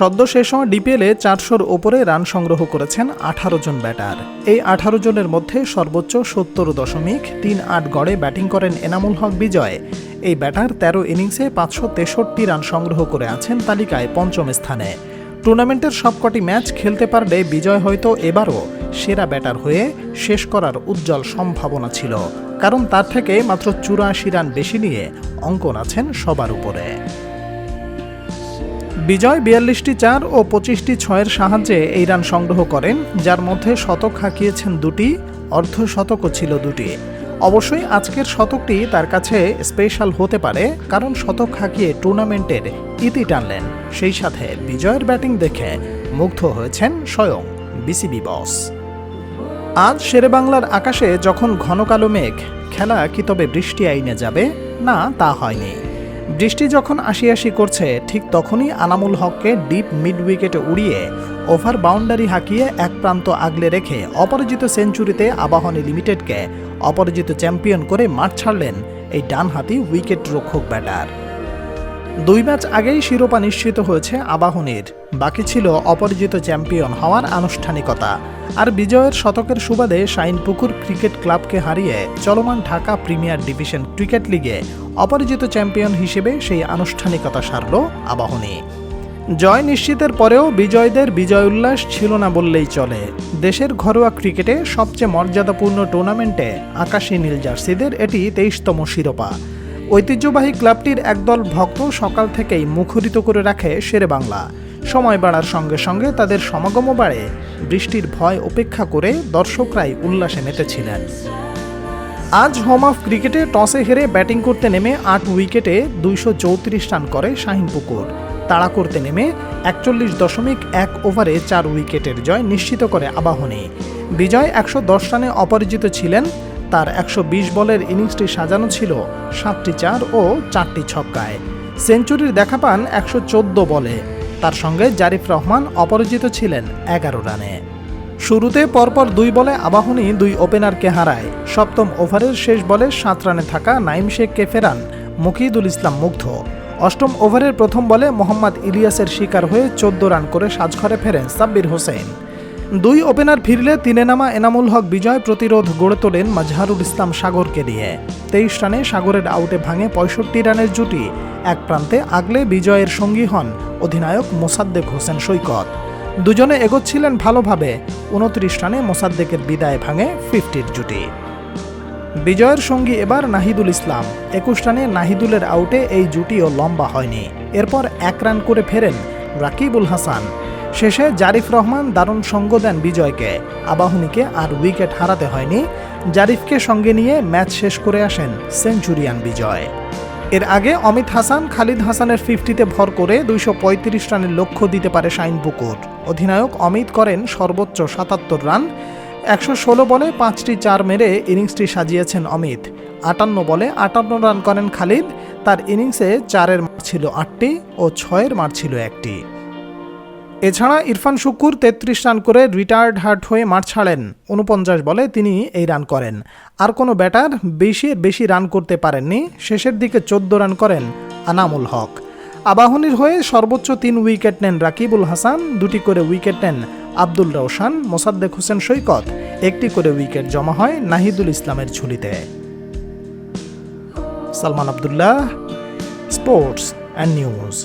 সদ্য শেষ হওয়া ডিপিএলে চারশোর ওপরে রান সংগ্রহ করেছেন আঠারো জন ব্যাটার। এই আঠারো জনের মধ্যে সর্বোচ্চ সত্তর দশমিক তিন আট গড়ে ব্যাটিং করেন এনামুল হক বিজয়। এই ব্যাটার তেরো ইনিংসে পাঁচশো তেষট্টি রান সংগ্রহ করে আছেন তালিকায় পঞ্চম স্থানে। টুর্নামেন্টের সবকটি ম্যাচ খেলতে পারলে বিজয় হয়তো এবারও সেরা ব্যাটার হয়ে শেষ করার উজ্জ্বল সম্ভাবনা ছিল। কারণ তার থেকে মাত্র চুরাশি রান বেশি নিয়ে অঙ্কন আছেন সবার উপরে। বিজয় বিয়াল্লিশটি চার ও পঁচিশটি ছয়ের সাহায্যে এই রান সংগ্রহ করেন, যার মধ্যে শতক হাঁকিয়েছেন দুটি অর্ধ শতকও ছিল দুটি। অবশ্যই আজকের শতকটি তার কাছে স্পেশাল হতে পারে, কারণ শতক হাঁকিয়ে টুর্নামেন্টের ইতি টানলেন। সেই সাথে বিজয়ের ব্যাটিং দেখে মুগ্ধ হয়েছেন স্বয়ং বিসিবি বস। আজ শেরেবাংলার আকাশে যখন ঘন কালো মেঘ, খেলা কি তবে বৃষ্টি আইনে যাবে? না, তা হয়নি। বৃষ্টি যখন আসি আসি করছে, ঠিক তখনই আনামুল হককে ডিপ মিড উইকেটে উড়িয়ে ওভার বাউন্ডারি হাঁকিয়ে এক প্রান্ত আগলে রেখে অপরাজিত সেঞ্চুরিতে আবাহনী লিমিটেডকে অপরাজিত চ্যাম্পিয়ন করে মাঠ ছাড়লেন এই ডানহাতি উইকেট রক্ষক ব্যাটার। দুই ম্যাচ আগেই শিরোপা নিশ্চিত হয়েছে আবাহনীর। বাকি ছিল অপরাজিত চ্যাম্পিয়ন হওয়ার আনুষ্ঠানিকতা। আর বিজয়ের শতকের সুবাদে শাইনপুকুর ক্রিকেট ক্লাবকে হারিয়ে চলমান ঢাকা প্রিমিয়ার ডিভিশন ক্রিকেট লিগে অপরাজিত চ্যাম্পিয়ন হিসেবে সেই আনুষ্ঠানিকতা সারল আবাহনী। জয় নিশ্চিতের পরেও বিজয়দের বিজয় উল্লাস ছিল না বললেই চলে। দেশের ঘরোয়া ক্রিকেটে সবচেয়ে মর্যাদাপূর্ণ টুর্নামেন্টে আকাশী নীল জার্সিদের এটি তেইশতম শিরোপা। ঐতিহ্যবাহী ক্লাবটির একদল ভক্ত সকাল থেকেই মুখরিত করে রাখে শেরে বাংলা। সময় বাড়ার সঙ্গে সঙ্গে তাদের সমাগমও বাড়ে। বৃষ্টির ভয় উপেক্ষা করে দর্শকরাই উল্লাসে মেতেছিলেন আজ হোম অফ ক্রিকেটে টসে হেরে ব্যাটিং করতে নেমে আট উইকেটে দুইশো চৌত্রিশ রান করে শাহিন পুকুর। তাড়া করতে নেমে একচল্লিশ দশমিক এক ওভারে চার উইকেটের জয় নিশ্চিত করে আবাহনী। বিজয় একশো দশ রানে অপরাজিত ছিলেন তার একশো বিশ বলের ইনিংসটি সাজানো ছিল সাতটি চার ও চারটি ছক্কায়। সেঞ্চুরির দেখা পান একশো চোদ্দ বলে। তার সঙ্গে জারিফ রহমান অপরাজিত ছিলেন এগারো রানে। শুরুতে পরপর দুই বলে আবাহনী দুই ওপেনারকে হারায়। সপ্তম ওভারের শেষ বলে সাত রানে থাকা নাইম শেখকে ফেরান মুকিদুল ইসলাম মুগ্ধ। অষ্টম ওভারের প্রথম বলে মোহাম্মদ ইলিয়াসের শিকার হয়ে চোদ্দ রান করে সাজঘরে ফেরেন সাব্বির হোসেন। দুই ওপেনার ফিরলে তিনে নামা এনামুল হক বিজয় প্রতিরোধ গড়ে তোলেন মাজহারুল ইসলাম সাগরকে দিয়ে। তেইশ রানে সাগরের আউটে ভাঙে পঁয়ষট্টি রানের জুটি। এক প্রান্তে আগলে বিজয়ের সঙ্গী হন অধিনায়ক মোসাদ্দেক হোসেন সৈকত। দুজনে এগোচ্ছিলেন ভালোভাবে। উনত্রিশ রানে মোসাদ্দেকের বিদায় ভাঙে ফিফটির জুটি। বিজয়ের সঙ্গী এবার নাহিদুল ইসলাম। একুশ রানে নাহিদুলের আউটে এই জুটিও লম্বা হয়নি। এরপর এক রান করে ফেরেন রাকিবুল হাসান। শেষে জারিফ রহমান দারুণ সঙ্গ দেন বিজয়কে। আবাহনীকে আর উইকেট হারাতে হয়নি। জারিফকে সঙ্গে নিয়ে ম্যাচ শেষ করে আসেন সেঞ্চুরিয়ান বিজয়। এর আগে অমিত হাসান, খালিদ হাসানের ফিফটিতে ভর করে দুইশ পঁয়ত্রিশ রানের লক্ষ্য দিতে পারে শাইন পুকুর। অধিনায়ক অমিত করেন সর্বোচ্চ সাতাত্তর রান। একশো ষোলো বলে পাঁচটি চার মেরে ইনিংসটি সাজিয়েছেন অমিত। আটান্ন বলে আটান্ন রান করেন খালিদ। তার ইনিংসে চারের মার ছিল আটটি ও ছয়ের মার ছিল একটি। এছাড়া ইরফান শুকুর তেত্রিশ রান করে রিটায়ার্ড হার্ট হয়ে মাঠ ছাড়েন। উনপঞ্চাশ বলে তিনি এই রান করেন। আর কোনো ব্যাটার বেশি বেশি রান করতে পারেননি। শেষের দিকে চোদ্দ রান করেন আনামুল হক। আবাহনীর হয়ে সর্বোচ্চ তিন উইকেট নেন রাকিবুল হাসান, দুটি করে উইকেট নেন আব্দুল রওশান, মোসাদ্দেক হোসেন সৈকত, একটি করে উইকেট জমা হয় নাহিদুল ইসলামের ঝুলিতে। Salman Abdullah, sports and news.